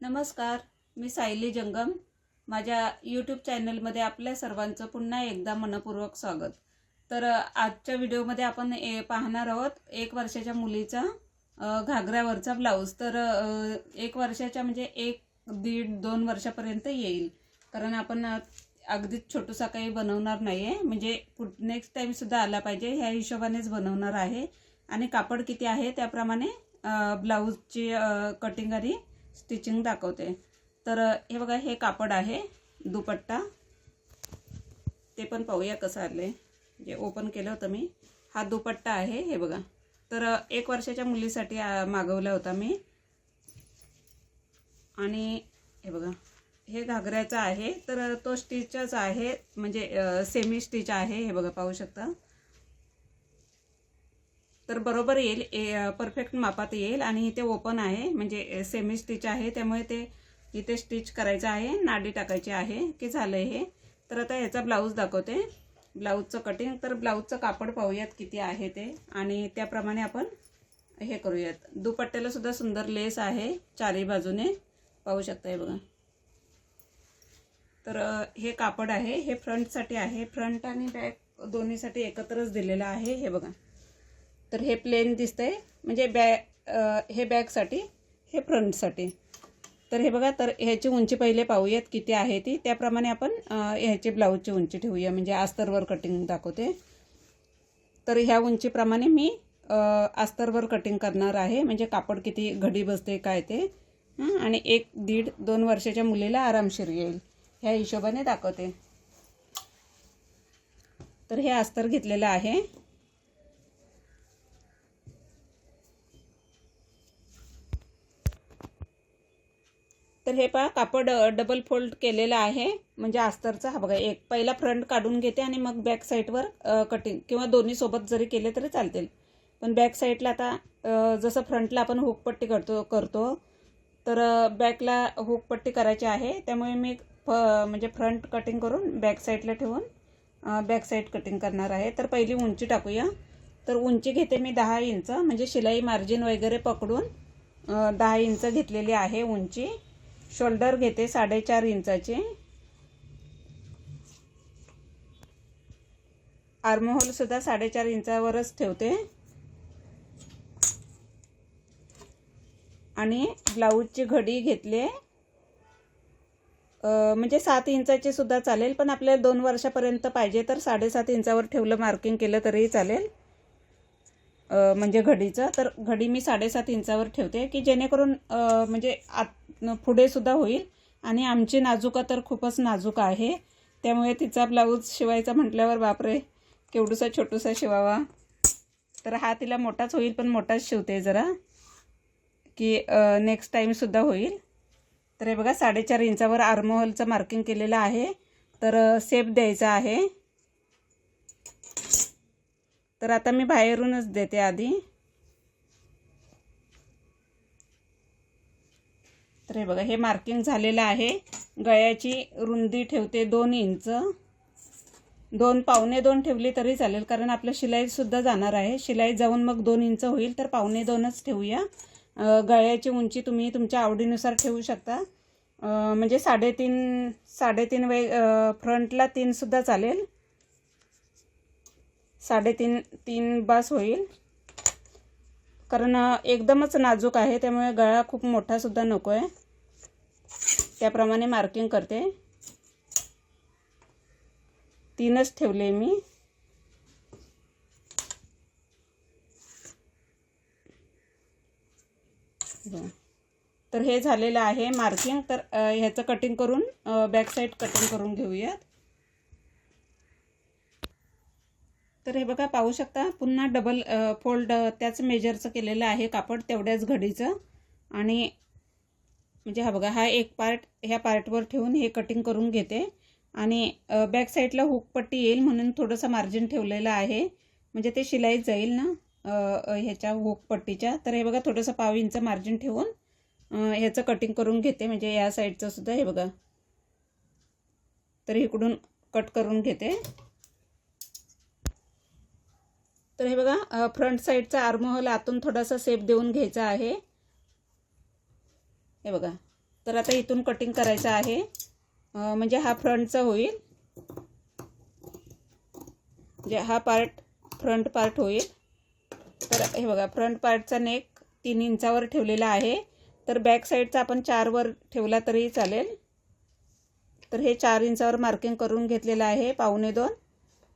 नमस्कार मी सायली जंगम. माझ्या यूट्यूब चॅनलमध्ये आपल्या सर्वांचं पुन्हा एकदा मनपूर्वक स्वागत. तर आजच्या व्हिडिओमध्ये आपण ए पाहणार आहोत एक वर्षाच्या मुलीचा घागऱ्यावरचा ब्लाऊज. तर एक वर्षाच्या म्हणजे एक दीड दोन वर्षापर्यंत येईल. कारण आपण अगदीच छोटूसा काही बनवणार नाही आहे म्हणजे नेक्स्ट टाईमसुद्धा आला पाहिजे. ह्या हिशोबानेच बनवणार आहे. आणि कापड किती आहे? त्याप्रमाणे ब्लाऊजची कटिंग आणि स्टिचिंग दाखवते. तर हे बघा हे कापड आहे दुपट्टा. ते पण पाहूया कसं आले जे ओपन केलं होतं मी हा दुपट्टा आहे हे बघा. तर एक वर्षाच्या मुलीसाठी मागवला होता मी. आणि हे बघा हे घागऱ्याचा आहे. तर तो स्टिचच आहे म्हणजे सेमी स्टिच आहे हे बघा पाहू शकता. तर बरोबर येईल. ए परफेक्ट मापात येईल आणि इथे ओपन आहे. म्हणजे सेमी स्टिच आहे. त्यामुळे ते इथे स्टिच करायचं आहे. नाडी टाकायची आहे. की झालं हे. तर आता ह्याचा ब्लाऊज दाखवते. ब्लाऊजचं कटिंग तर ब्लाऊजचं कापड पाहूयात किती आहे ते. आणि त्याप्रमाणे आपण हे करूयात. दुपट्ट्याला सुद्धा सुंदर लेस आहे. चारही बाजूने. पाहू शकता हे बघा. तर हे कापड आहे. हे फ्रंटसाठी आहे. फ्रंट आणि बॅक दोन्हीसाठी एकत्रच दिलेलं आहे. हे बघा. तर हे प्लेन दिसतंय. म्हणजे बॅ हे बॅकसाठी हे फ्रंटसाठी तर हे बघा तर ह्याची उंची पहिले पाहूयात किती आहे ती. त्याप्रमाणे आपण ह्याची ब्लाऊजची उंची ठेवूया. म्हणजे आस्तरवर कटिंग दाखवते. तर ह्या उंचीप्रमाणे मी आस्तरवर कटिंग करणार आहे. म्हणजे कापड किती घडी बसते काय ते. आणि एक दीड दोन वर्षाच्या मुलीला आरामशीर येईल. ह्या हिशोबाने दाखवते. तर हे अस्तर घेतलेलं आहे. तर हे पहा कापड डबल फोल्ड केलेलं आहे. म्हणजे अस्तरचा हा बघा एक पहिला फ्रंट काढून घेते आणि मग बॅक साईडवर कटिंग किंवा दोन्ही सोबत जरी केले तरी चालतील. पण बॅक साईडला आता जसं फ्रंटला आपण हुकपट्टी करतो करतो तर बॅकला हुकपट्टी करायची आहे. त्यामुळे मी फ म्हणजे फ्रंट कटिंग करून बॅक साईडला ठेवून बॅक साईड कटिंग करणार आहे. तर पहिली उंची टाकूया. तर उंची घेते मी दहा इंच म्हणजे शिलाई मार्जिन वगैरे पकडून दहा इंच घेतलेली आहे उंची. शोल्डर घेते साडेचार इंचाचे. आर्महोल सुद्धा साडेचार इंचावरच ठेवते. आणि ब्लाऊजची घडी घेतली. म्हणजे सात इंचाची सुद्धा चालेल पण आपल्याला दोन वर्षापर्यंत पाहिजे तर साडेसात इंचावर ठेवलं मार्किंग केलं तरीही चालेल. म्हणजे घडीचं. तर घडी मी साडेसात इंचावर ठेवते की जेणेकरून म्हणजे आत पुढे सुद्धा होईल. आणि आमची नाजुका तर खूपच नाजूक आहे. त्यामुळे तिचा ब्लाऊज शिवायचा म्हटल्यावर बापरे केवढूसा छोटूसा शिवावा. तर हा तिला मोठाच होईल पण मोठाच शिवते जरा. की नेक्स्ट टाईमसुद्धा होईल. तर हे बघा साडेचार इंचावर आर्महोलचं मार्किंग केलेलं आहे. तर सेप द्यायचा आहे. तर आता मी बाहेरूनच देते आधी. हे बघा हे मार्किंग झालेलं आहे. गळ्याची रुंदी ठेवते दोन इंच. दोन पावणे दोन ठेवली तरी चालेल कारण आपलं शिलाईसुद्धा जाणार आहे. शिलाई जाऊन मग दोन इंच होईल तर पावणे दोनच ठेवूया. गळ्याची उंची तुम्ही तुमच्या आवडीनुसार ठेवू शकता. म्हणजे साडेतीन साडेतीन वे फ्रंटला तीनसुद्धा चालेल. साडेतीन तीन बास होईल. कारण एकदमच नाजूक आहे त्यामुळे गळा खूप मोठासुद्धा नको आहे त्याप्रमाणे मार्किंग करते. तीनच ठेवले मी. तर हे झालेलं आहे मार्किंग. तर ह्याचं कटिंग करून बॅक साईड कटिंग करून घेऊयात. तर हे बघा पाहू शकता पुन्हा डबल फोल्ड त्याच मेजरचं केलेलं आहे कापड तेवढ्याच घडीचं. आणि म्हणजे हा बघा हा एक पार्ट ह्या पार्टवर ठेवून हे कटिंग करून घेते. आणि बॅक साईडला हुकपट्टी येईल म्हणून थोडंसं मार्जिन ठेवलेलं आहे. म्हणजे ते शिलाईत जाईल ना ह्याच्या हुकपट्टीच्या तर हे बघा थोडंसं पाव इंच मार्जिन ठेवून ह्याचं कटिंग करून घेते. म्हणजे या साईडचं सुद्धा हे बघा. तर इकडून कट करून घेते. तर हे बघा फ्रंट साईडचा आर्मोहल आतून थोडासा सेप देऊन घ्यायचा आहे. हे बघा. तर आता इथून कटिंग करायचं आहे. म्हणजे हा फ्रंटचा होईल. म्हणजे हा पार्ट फ्रंट पार्ट होईल. तर हे बघा फ्रंट पार्टचा नेक तीन इंचावर ठेवलेला आहे. तर बॅक साईडचा आपण चारवर ठेवला तरीही चालेल. तर हे चार इंचावर मार्किंग करून घेतलेलं आहे पावणे दोन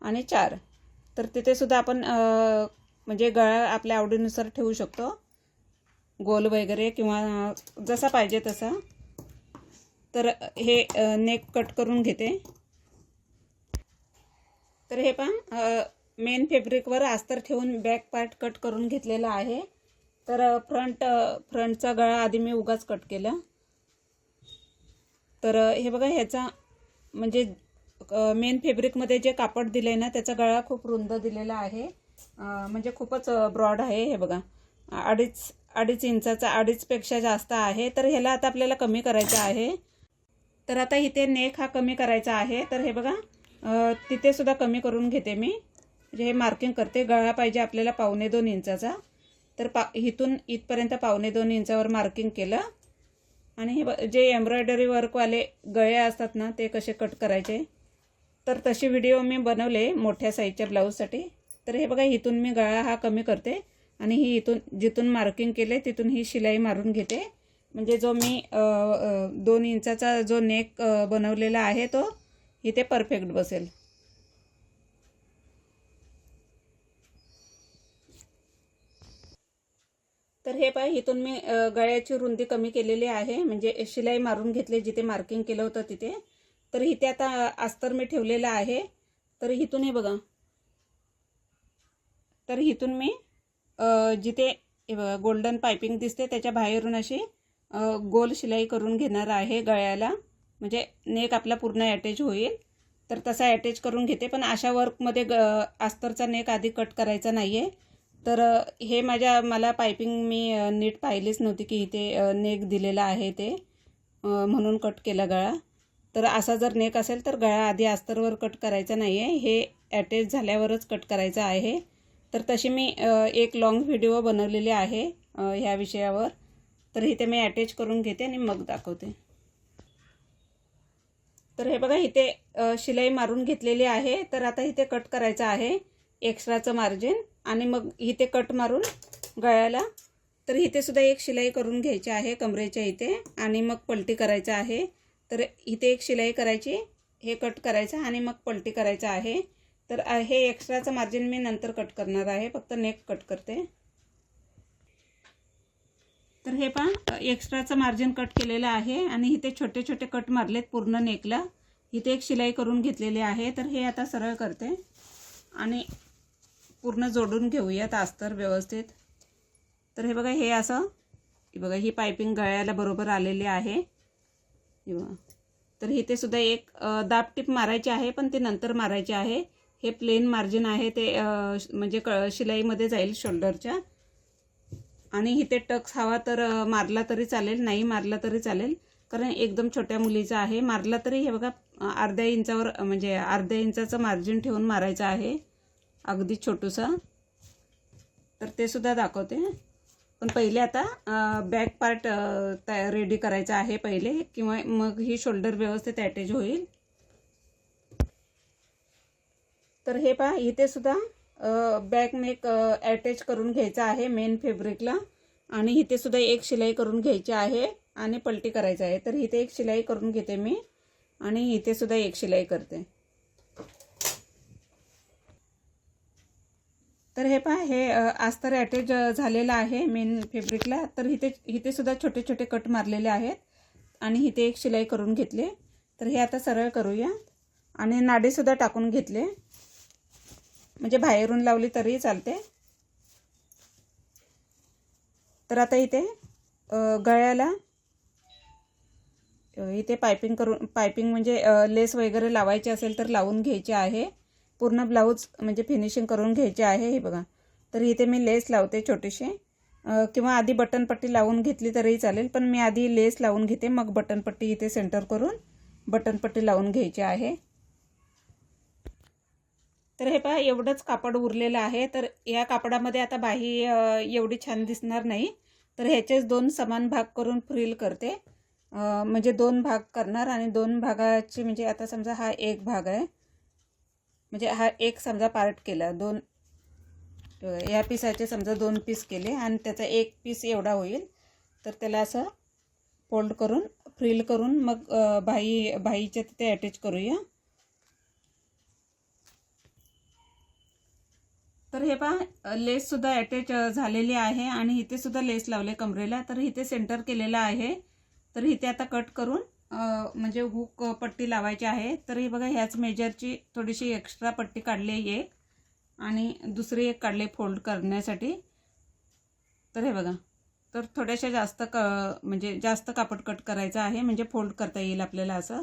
आणि चार. तर तिथेसुद्धा आपण म्हणजे गळा आपल्या आवडीनुसार ठेवू शकतो. गोल वगैरे किंवा जसा पाहिजे तसा. तर हे नेक कट करून घेते. तर हे पहा मेन फेब्रिकवर आस्तर ठेवून बॅक पार्ट कट करून घेतलेला आहे. तर फ्रंट फ्रंटचा गळा आधी मी उगाच कट केला. तर हे बघा ह्याचा म्हणजे मेन फेब्रिकमध्ये जे कापड दिलं आहे ना त्याचा गळा खूप रुंद दिलेला आहे. म्हणजे खूपच ब्रॉड आहे हे बघा. अडीच अडीच इंचाचा अडीचपेक्षा जास्त आहे. तर ह्याला आता आपल्याला कमी करायचं आहे. तर आता इथे नेक हा कमी करायचा आहे. तर हे बघा तिथेसुद्धा कमी करून घेते मी. म्हणजे हे मार्किंग करते. गळा पाहिजे आपल्याला पावणे दोन इंचाचा. तर पा इथून इथपर्यंत पावणे दोन इंचावर मार्किंग केलं. आणि हे ब- जे एम्ब्रॉयडरी वर्कवाले गळे असतात ना ते कसे कट करायचे? तर तसे व्हिडिओ मी बनवले मोठ्या साईजच्या ब्लाऊजसाठी तर हे बघा इथून मी गळा हा कमी करते. आणि ही इथून जिथून मार्किंग केले तिथून ही शिलाई मारून घेते. म्हणजे जो मी दोन इंचाचा जो नेक बनवलेला आहे तो इथे परफेक्ट बसेल. तर हे पाय इथून मी गळ्याची रुंदी कमी केलेली आहे. म्हणजे शिलाई मारून घेतली जिथे मार्किंग केलं होतं तिथे. तर इथे आता अस्तर मी ठेवलेलं आहे. तर इथून हे बघा. तर इथून मी जिथे बघा गोल्डन पायपिंग दिसते त्याच्या बाहेरून अशी गोल शिलाई करून घेणार आहे गळ्याला. म्हणजे नेक आपला पूर्ण अटॅच होईल. तर तसा अटॅच करून घेते पण अशा वर्कमध्ये ग अस्तरचा नेक आधी कट करायचा नाही आहे तर हे माझ्या मला पायपिंग मी नीट पाहिलीच नव्हती की इथे नेक दिलेला आहे ते. म्हणून कट केला गळा. तर असा जर नेक असेल तर गळा आधी अस्तरवर कट करायचा नाही आहे हे अटॅच झाल्यावरच कट करायचा आहे. तर तशी मी एक लाँग व्हिडिओ बनवलेली आहे ह्या विषयावर. तर इथे मी अटॅच करून घेते आणि मग दाखवते. तर हे बघा इथे शिलाई मारून घेतलेली आहे. तर आता इथे कट करायचं आहे एक्स्ट्राचं मार्जिन आणि मग इथे कट मारून गळ्याला. तर इथे सुद्धा एक शिलाई करून घ्यायची आहे कमरेच्या इथे. आणि मग पलटी करायचं आहे. तर इथे एक शिलाई करायची हे कट करायचं आणि मग पलटी करायचं आहे. तर हे एक्स्ट्राचं मार्जिन मी नंतर कट करणार आहे. फक्त नेक कट करते. तर हे पहा एक्स्ट्राचं मार्जिन कट केलेलं आहे आणि इथे छोटे छोटे कट मारलेत पूर्ण नेकला इथे एक शिलाई करून घेतलेली आहे. तर हे आता सरळ करते. आणि पूर्ण जोडून घेऊयात अस्तर व्यवस्थित. तर हे बघा हे असं. बघा ही पायपिंग गळ्याला बरोबर आलेली आहे. हे बघा. तर इथे सुद्धा एक दाब टीप मारायची आहे पण ते नंतर मारायचे आहे. हे प्लेन मार्जिन आहे ते म्हणजे क शिलाईमध्ये जाईल शोल्डरच्या आणि इथे टक्स हवा तर मारला तरी चालेल नाही मारला तरी चालेल. कारण एकदम छोट्या मुलीचा आहे. मारला तरी हे बघा अर्ध्या इंचावर म्हणजे अर्ध्या इंचाचं मार्जिन ठेवून मारायचं आहे. अगदी छोटूसा. तर ते सुद्धा दाखवते. पण पहिले आता बॅक पार्ट तया रेडी करायचा आहे पहिले. किंवा मग ही शोल्डर व्यवस्थित अटॅच होईल. तर हे पहा इथे सुद्धा बॅक नेक अटॅच करून घ्यायचा आहे मेन फेब्रिकला आणि इथे सुद्धा एक शिलाई करून घ्यायची आहे आणि पलटी करायचं आहे. तर इथे एक शिलाई करून घेते मी आणि इथे सुद्धा एक शिलाई करते. तर हे पहा हे अ, अस्तर अटॅच झालेलं आहे मेन फेब्रिकला तर इथे इथे सुद्धा छोटे छोटे कट मारलेले आहेत आणि इथे एक शिलाई करून घेतले. तर हे आता सरळ करूया. आणि नाडीसुद्धा टाकून घेतले. म्हणजे बाहेरून लावली तरीही चालते. तर आता इथे गळ्याला इथे पायपिंग करून पायपिंग म्हणजे लेस वगैरे लावायची असेल तर लावून घ्यायची आहे. पूर्ण ब्लाऊज म्हणजे फिनिशिंग करून घ्यायचे आहे हे बघा. तर इथे मी लेस लावते छोटीशी. किंवा आधी बटनपट्टी लावून घेतली तरीही चालेल पण मी आधी लेस लावून घेते मग बटनपट्टी इथे सेंटर करून बटनपट्टी लावून घ्यायची आहे. तर हे पहा एवढंच कापड उरलेलं आहे. तर या कापडामध्ये आता बाही एवढी छान दिसणार नाही. तर ह्याचेच दोन समान भाग करून फ्रिल करते. म्हणजे दोन भाग करणार आणि दोन भागाची म्हणजे आता समजा हा एक भाग आहे. म्हणजे हा एक समजा पार्ट केला दोन या पिसाचे समजा दोन पीस केले आणि त्याचा एक पीस एवढा होईल. तर त्याला असं फोल्ड करून फ्रिल करून मग अं, बाई बाईच्या तिथे अटॅच करूया. तर हे पहा लेससुद्धा अटॅच झालेली आहे आणि इथे सुद्धा लेस लावले कमरेला. तर इथे सेंटर केलेलं आहे. तर इथे आता कट करून म्हणजे हुक पट्टी लावायची आहे. तर हे बघा ह्याच मेजरची थोडीशी एक्स्ट्रा पट्टी काढली आहे. एक आणि दुसरी एक काढली फोल्ड करण्यासाठी. तर हे बघा तर थोड्याशा जास्त क म्हणजे जास्त कापड कट करायचं आहे. म्हणजे फोल्ड करता येईल आपल्याला असं.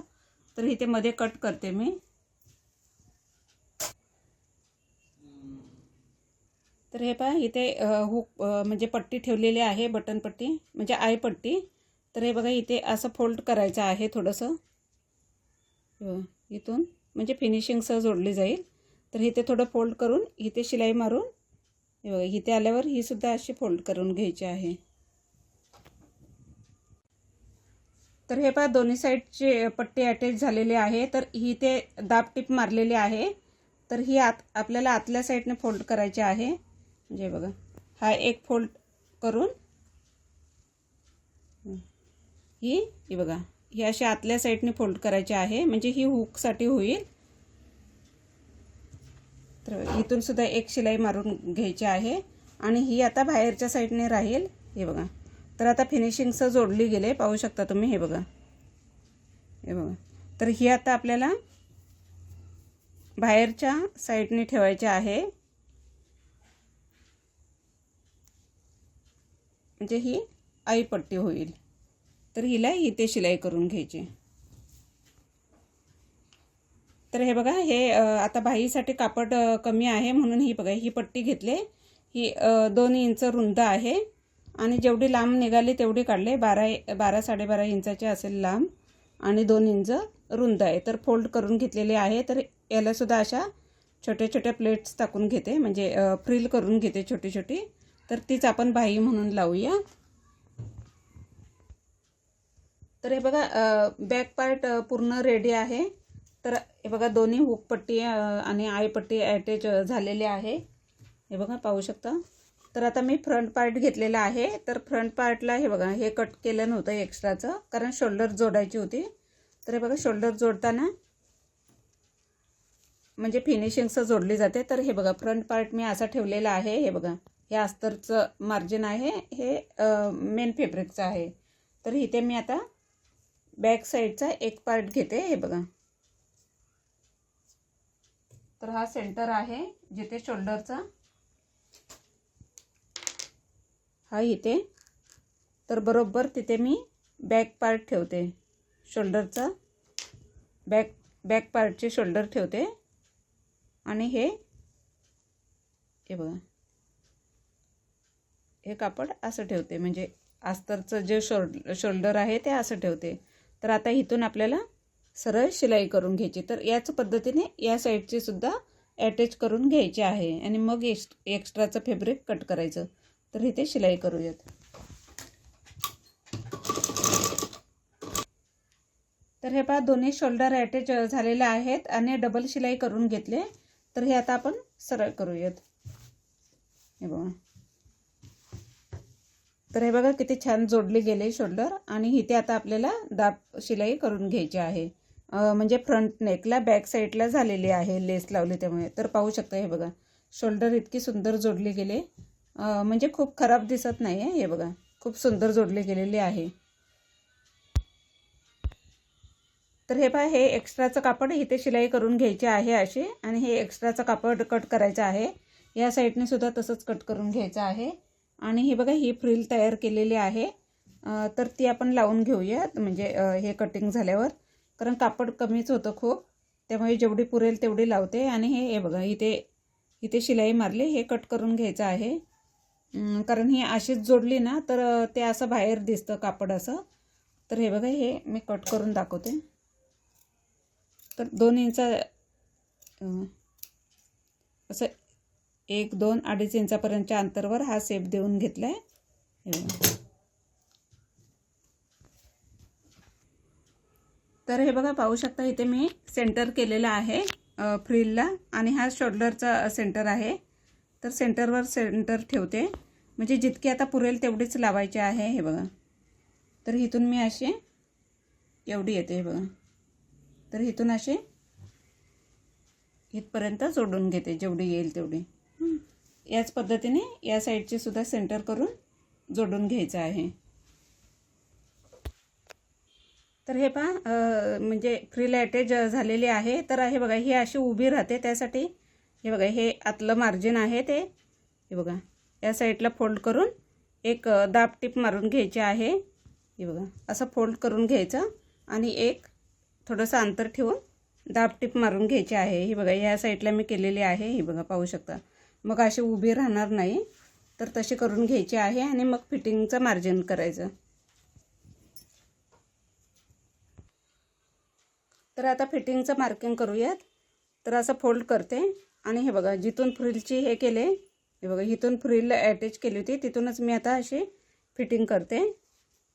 तर इथे मध्ये कट करते मी. तर हे पहा इथे हुक म्हणजे पट्टी ठेवलेली आहे बटन पट्टी म्हणजे आय पट्टी. तर हे बघा इथे असं फोल्ड करायचं आहे थोडंसं. इथून म्हणजे फिनिशिंगसह जोडली जाईल. तर इथे थोडं फोल्ड करून इथे शिलाई मारून हे बघा इथे आल्यावर ही सुद्धा अशी फोल्ड करून घ्यायची आहे. तर हे पहा दोन्ही साईडचे पट्टी अटॅच झालेली आहे. तर ही ते दाब टिप मारलेली आहे. तर ही आत आपल्याला आतल्या साईडने फोल्ड करायची आहे. म्हणजे जे बघा. हा एक फोल्ड करून ही ही बघा. ही अशी आतल्या साईडने फोल्ड करायची आहे. म्हणजे ही हुकसाठी होईल. तर इथून सुद्धा एक शिलाई मारून घ्यायची आहे. आणि ही आता बाहेरच्या साईडने राहील. हे बघा. तर आता फिनिशिंगसह जोडली गेले. पाहू शकता तुम्ही हे बघा. हे बघा. तर ही आता आपल्याला बाहेरच्या साईडने ठेवायची आहे. म्हणजे ही आई पट्टी होईल. तर हिला इथे शिलाई करून घ्यायची. तर हे बघा हे आता बाईसाठी कापड कमी आहे म्हणून ही बघा ही पट्टी घेतली. ही दोन इंच रुंद आहे आणि जेवढी लांब निघाली तेवढी काढले. बारा बारा साडेबारा इंचाची असेल लांब आणि दोन इंच रुंद आहे. तर फोल्ड करून घेतलेली आहे. तर यालासुद्धा अशा छोट्या छोट्या प्लेट्स टाकून घेते. म्हणजे फ्रिल करून घेते छोटी छोटी. तर तीच आपण बाई म्हणून लावूया. तर हे बघा बॅक पार्ट पूर्ण रेडी आहे. तर हे बघा दोन्ही हुकपट्टी आणि आयपट्टी अटॅच झालेली आहे. हे बघा पाहू शकता. तर आता मी फ्रंट पार्ट घेतलेला आहे. तर फ्रंट पार्टला हे बघा हे कट केलं नव्हतं एक्स्ट्राचं कारण शोल्डर जोडायची होती. तर हे बघा शोल्डर जोडताना म्हणजे फिनिशिंगचं जोडली जाते. तर हे बघा फ्रंट पार्ट मी असा ठेवलेला आहे. हे बघा. हे अस्तरचं मार्जिन आहे हे मेन फेब्रिकचं आहे. तर इथे मी आता बॅक साईडचा एक पार्ट घेते हे बघा. तर हा सेंटर आहे जिथे शोल्डरचा हा इथे. तर बरोबर तिथे मी बॅक पार्ट ठेवते शोल्डरचा बॅक बॅक पार्टचे शोल्डर ठेवते. आणि हे हे बघा. हे कापड असं ठेवते. म्हणजे अस्तरचं जे शोल्ड शोल्डर आहे ते असं ठेवते. तर आता इथून आपल्याला सरळ शिलाई करून घ्यायची. तर याच पद्धतीने या साईडची सुद्धा अटॅच करून घ्यायची आहे. आणि मग एक्स्ट्राचं फेब्रिक कट करायचं. तर इथे शिलाई करूयात. तर हे पहा दोन्ही शोल्डर अटॅच झालेले आहेत आणि डबल शिलाई करून घेतले. तर हे आता आपण सरळ करूयात. हे बघा. तर हे बघा किती छान जोडले गेले शोल्डर आणि इथे आता आपल्याला दाब शिलाई करून घ्यायची आहे. म्हणजे फ्रंट नेकला बॅक साईडला झालेली आहे लेस लावली त्यामुळे. तर पाहू शकता हे बघा शोल्डर इतकी सुंदर जोडली गेले. म्हणजे खूप खराब दिसत नाही आहे हे बघा खूप सुंदर जोडले गेलेले आहे. तर हे पहा हे एक्स्ट्राचं कापड इथे शिलाई करून घ्यायचे आहे अशी आणि हे एक्स्ट्राचं कापड कट करायचं आहे. या साईडने सुद्धा तसंच कट करून घ्यायचं आहे. आणि हे बघा ही फ्रिल तयार केलेली आहे. तर ती आपण लावून घेऊया म्हणजे हे कटिंग झाल्यावर. कारण कापड कमीच होतं खूप. त्यामुळे जेवढी पुरेल तेवढी लावते. आणि हे हे बघा इथे इथे शिलाई मारली. हे कट करून घ्यायचं आहे. कारण ही अशीच जोडली ना तर ते असं बाहेर दिसतं कापड असं. तर हे बघा हे मी कट करून दाखवते. तर दोन इंचा असं एक दोन अडीच इंचापर्यंतच्या अंतरवर हा सेप देऊन घेतला आहे हे तर हे बघा पाहू शकता इथे मी सेंटर केलेला आहे फ्रीलला आणि हा शोल्डरचा सेंटर आहे. तर सेंटरवर सेंटर ठेवते. म्हणजे जितके आता पुरेल तेवढीच लावायचे आहे हे बघा. तर इथून मी असे एवढी येते हे बघा. तर इथून असे इथपर्यंत जोडून घेते जेवढी येईल तेवढी. याच पद्धतीने या साईडचे सुद्धा सेंटर करून जोडून घ्यायचं आहे. तर हे पहा म्हणजे फ्री लॅटेज झालेली आहे. तर हे बघा ही अशी उभी राहते. त्यासाठी हे बघा हे आतलं मार्जिन आहे ते. हे बघा या साईडला फोल्ड करून एक दाब टीप मारून घ्यायची आहे. हे बघा असं फोल्ड करून घ्यायचं आणि एक थोडंसं अंतर ठेवून दाब टीप मारून घ्यायची आहे. हे बघा या साईडला मी केलेली आहे. हे बघा पाहू शकता. मग अशी उभी राहणार नाही. तर तशी करून घ्यायची आहे आणि मग फिटिंगचं मार्जिन करायचं. तर आता फिटिंगचं मार्किंग करूयात. तर असं फोल्ड करते. आणि हे बघा जिथून फ्रिलची हे केले हे बघा इथून फ्रिल अटॅच केली होती तिथूनच मी आता अशी फिटिंग करते.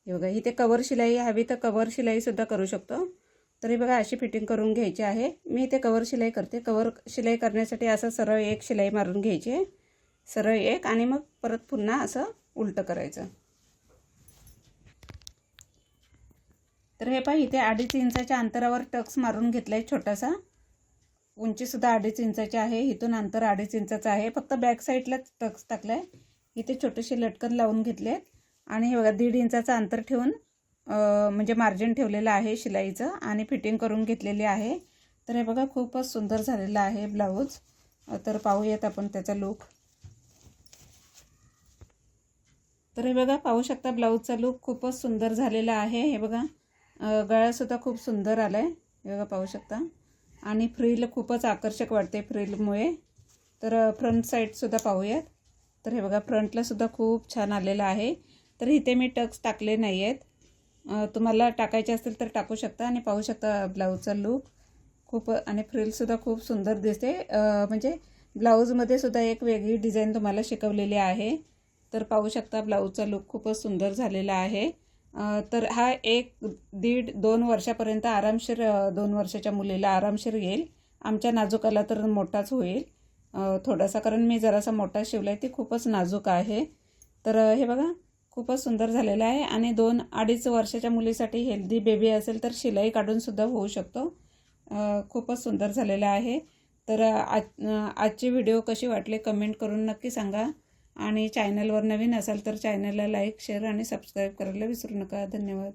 हे बघा इथे कवर शिलाई हवी तर कवर शिलाईसुद्धा करू शकतो. तर हे बघा अशी फिटिंग करून घ्यायची आहे. मी इथे कवर शिलाई करते. कवर शिलाई करण्यासाठी असं सरळ एक शिलाई मारून घ्यायची. आहे सरळ एक आणि मग परत पुन्हा असं उलटं करायचं. तर हे पहा इथे अडीच इंचाच्या अंतरावर टक्स मारून घेतला आहे छोटासा उंचीसुद्धा अडीच इंचाची आहे. इथून अंतर अडीच इंचाचं आहे. फक्त बॅक साईडलाच टक्स टाकला आहे इथे छोटेसे लटकन लावून घेतले आहेत आणि हे बघा दीड इंचाचं अंतर ठेवून म्हणजे मार्जिन ठेवलेलं आहे शिलाईचं आणि फिटिंग करून घेतलेली आहे. तर हे बघा खूपच सुंदर झालेलं आहे ब्लाऊज तर पाहूयात आपण त्याचा लुक तर हे बघा पाहू शकता ब्लाऊजचा लुक खूपच सुंदर झालेला आहे. हे बघा गळासुद्धा खूप सुंदर आला आहे हे बघा पाहू शकता. आणि फ्रील खूपच आकर्षक वाटते फ्रीलमुळे तर फ्रंट साईडसुद्धा पाहूयात. तर हे बघा फ्रंटलासुद्धा खूप छान आलेलं आहे. तर इथे मी टक्स टाकले नाही आहेत तुम्हाला टाकायचे असतील तर टाकू शकता आणि पाहू शकता ब्लाऊजचा लूक. खूप आणि फ्रिलसुद्धा खूप सुंदर दिसते. म्हणजे ब्लाऊजमध्ये सुद्धा एक वेगळी डिझाईन तुम्हाला शिकवलेली आहे. तर पाहू शकता ब्लाऊजचा लूक खूपच सुंदर झालेला आहे. तर हा एक दीड दोन वर्षापर्यंत आरामशीर दोन वर्षाच्या मुलीला आरामशीर येईल. आमच्या नाजूकाला तर मोठाच होईल. थोडासा कारण मी जरासा मोठा शिवला आहे ती खूपच नाजूक आहे. तर हे बघा खूपच सुंदर झालेलं आहे आणि दोन अडीच वर्षाच्या मुलीसाठी हेल्दी बेबी असेल तर शिलाई काढूनसुद्धा होऊ शकतो. खूपच सुंदर झालेलं आहे. तर आज आजची व्हिडिओ कशी वाटली कमेंट करून नक्की सांगा. आणि चॅनलवर नवीन असाल तर चॅनलला लाईक शेअर आणि सबस्क्राईब करायला विसरू नका. धन्यवाद.